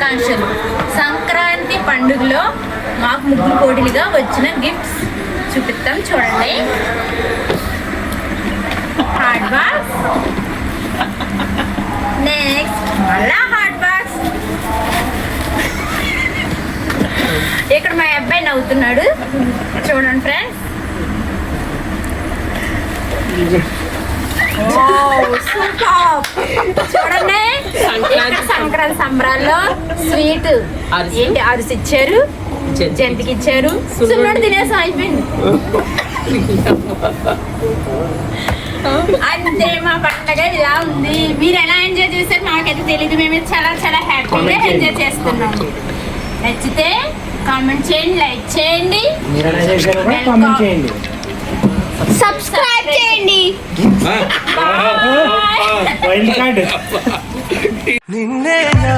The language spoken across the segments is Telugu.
శుభాకాంక్షలు. సంక్రాంతి పండుగలో మాకు ముగ్గులు పోటీలుగా వచ్చిన గిఫ్ట్స్ చూపిస్తాం చూడండి. హార్డ్ బాక్స్ నెక్స్ట్ మళ్ళా హార్డ్ బాక్స్ ఇక్కడ మా అబ్బాయి నవ్వుతున్నాడు. చూడండి ఫ్రెండ్స్ చూడండి. సంక్రాంతి. సంబరాల్లో స్వీట్. ఏంటి? అరిసి ఇచ్చారు. జంతికి. ఇచ్చారు. సున్నుండి. తినేసి అయిపోయింది. అంతే మా పండగ ఇలా ఉంది. మీరు ఎలా ఎంజాయ్ చేశారు మాకైతే తెలియదు మేము చాలా చాలా హ్యాపీగా. ఎంజాయ్ చేస్తున్నాం. నచ్చితే కామెంట్ చేయండి లైక్ చేయండి. కామెంట్ చేయండి. సబ్స్క్రైబ్ చేయండి వైల్డ్ కార్డ్ నిన్నే నా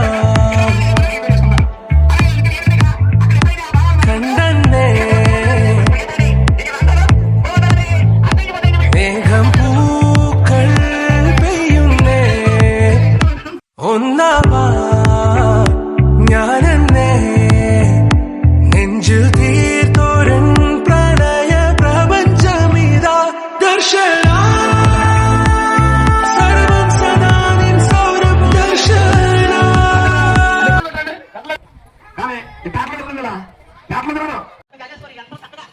കണ്ണന്നേ മേഘം പൂക്കൾ പെയ്യുന്നേ ഒന്നാവാ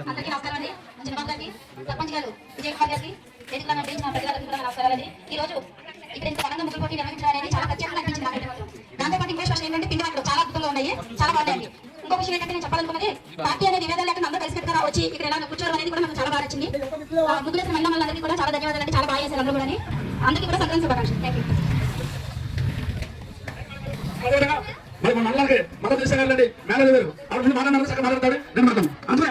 అందరికీ నమస్కారం అండి చంద్రబాబు గారికి సర్పంచ్ గారు విజయ్ కుమార్ గారికి వేదికగా నుండి నా ప్రజలందరికీ కూడా నమస్కారాలు అండి ఈ రోజు ఇక్కడ ఇంత ఘనంగా ముగ్గురు పోటీ నిర్వహించడం అనేది చాలా ప్రత్యేకంగా అనిపించింది నాకైతే దాంతోపాటు ఇంకో విషయం ఏంటంటే పిండి వంటలు చాలా అద్భుతంగా ఉన్నాయి చాలా బాగున్నాయండి ఇంకో విషయం ఏంటంటే నేను చెప్పాలనుకున్నది పార్టీ అనేది నివేదన లేకుండా అందరూ కలిసికట్టుగా వచ్చి ఇక్కడ ఎలా కూర్చోవడం అనేది కూడా నాకు చాలా బాగా నచ్చింది ముగ్గులేసిన మహిళ కూడా చాలా ధన్యవాదాలు చాలా బాగా చేశారు అందరూ కూడా అందరికీ కూడా సంక్రాంతి శుభాకాంక్షలు. థ్యాంక్ యూ అదేవిధంగా మరి మన మండలానికి మద్దతు తీసుకెళ్ళండి మేనేజర్ గారు. ఆవిడ ముందు మాట్లాడారు సగం మాట్లాడతాడు. నేను మాట్లాడతాను. అందుకే